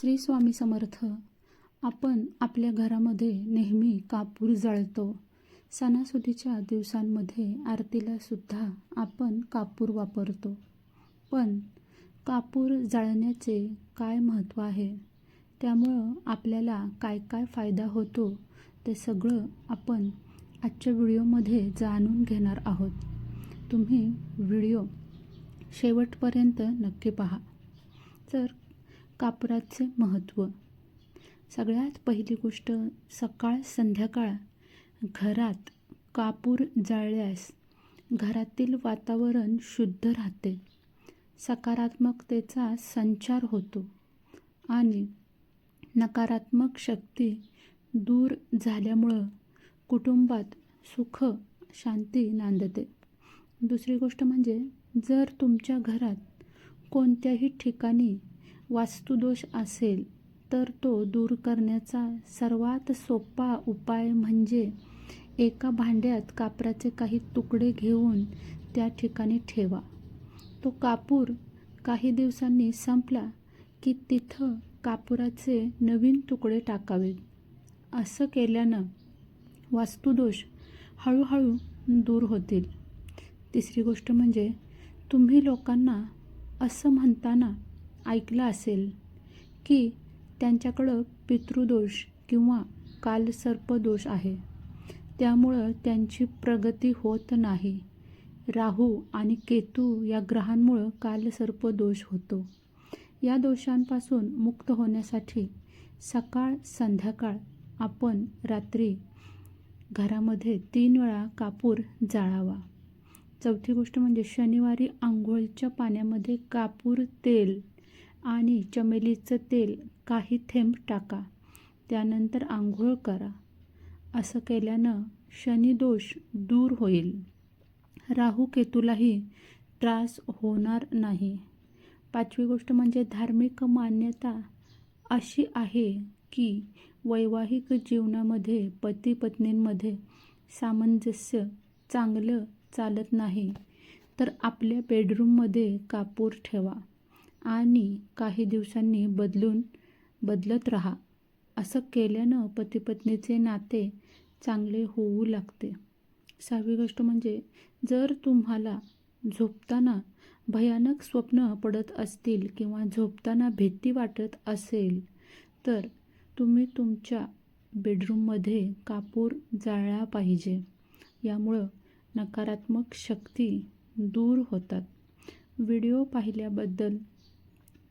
श्री स्वामी समर्थ आपण आपल्या घरामध्ये नेहमी कापूर जाळतो. सणासुदीच्या दिवसांमध्ये आरतीला सुद्धा आपण कापूर वापरतो. पण कापूर जाळण्याचे काय महत्त्व आहे? त्यामुळं आपल्याला काय काय फायदा होतो ते सगळं आपण आजच्या व्हिडिओमध्ये जाणून घेणार आहोत. तुम्ही व्हिडिओ शेवटपर्यंत नक्की पहा. तर कापराचे महत्त्व. सगळ्यात पहिली गोष्ट सकाळ संध्याकाळ. घरात कापूर जाळल्यास घरातील वातावरण शुद्ध राहते. सकारात्मकतेचा संचार होतो आणि नकारात्मक शक्ती दूर झाल्यामुळं कुटुंबात सुख शांती नांदते. दुसरी गोष्ट म्हणजे जर तुमच्या घरात कोणत्याही ठिकाणी वास्तुदोष असेल तर तो दूर करण्याचा सर्वात सोपा उपाय म्हणजे एका भांड्यात कापराचे काही तुकडे घेऊन त्या ठिकाणी ठेवा. तो कापूर काही दिवसांनी संपला की तिथं कापुराचे नवीन तुकडे टाकावेत असं केल्यानं वास्तुदोष हळूहळू दूर होतील. तिसरी गोष्ट म्हणजे तुम्ही लोकांना असं म्हणताना ऐकलं असेल की त्यांच्याकडं पितृदोष किंवा कालसर्पदोष आहे. त्यामुळं त्यांची प्रगती होत नाही. राहू आणि केतू या ग्रहांमुळं कालसर्पदोष होतो. या दोषांपासून मुक्त होण्यासाठी सकाळ संध्याकाळ आपण रात्री घरामध्ये तीन वेळा कापूर जाळावा. चौथी गोष्ट म्हणजे शनिवारी आंघोळीच्या पाण्यामध्ये कापूर तेल. आणि चमेलीचं तेल काही थेंब टाका. त्यानंतर आंघोळ करा. असं केल्यानं शनिदोष दूर होईल. राहू केतूलाही त्रास होणार नाही. पाचवी गोष्ट म्हणजे धार्मिक मान्यता अशी आहे की वैवाहिक जीवनामध्ये पती पत्नींमध्ये सामंजस्य चांगलं चालत नाही. तर आपल्या बेडरूममध्ये कापूर ठेवा. आणि काही दिवसांनी बदलून बदलत राहा. असं केल्यानं पतीपत्नीचे नाते चांगले होऊ लागते. सहावी गोष्ट म्हणजे जर तुम्हाला झोपताना भयानक स्वप्न पडत असतील किंवा झोपताना भीती वाटत असेल तर तुम्ही तुमच्या बेडरूममध्ये कापूर जाळला पाहिजे. यामुळं नकारात्मक शक्ती दूर होतात. व्हिडिओ पाहिल्याबद्दल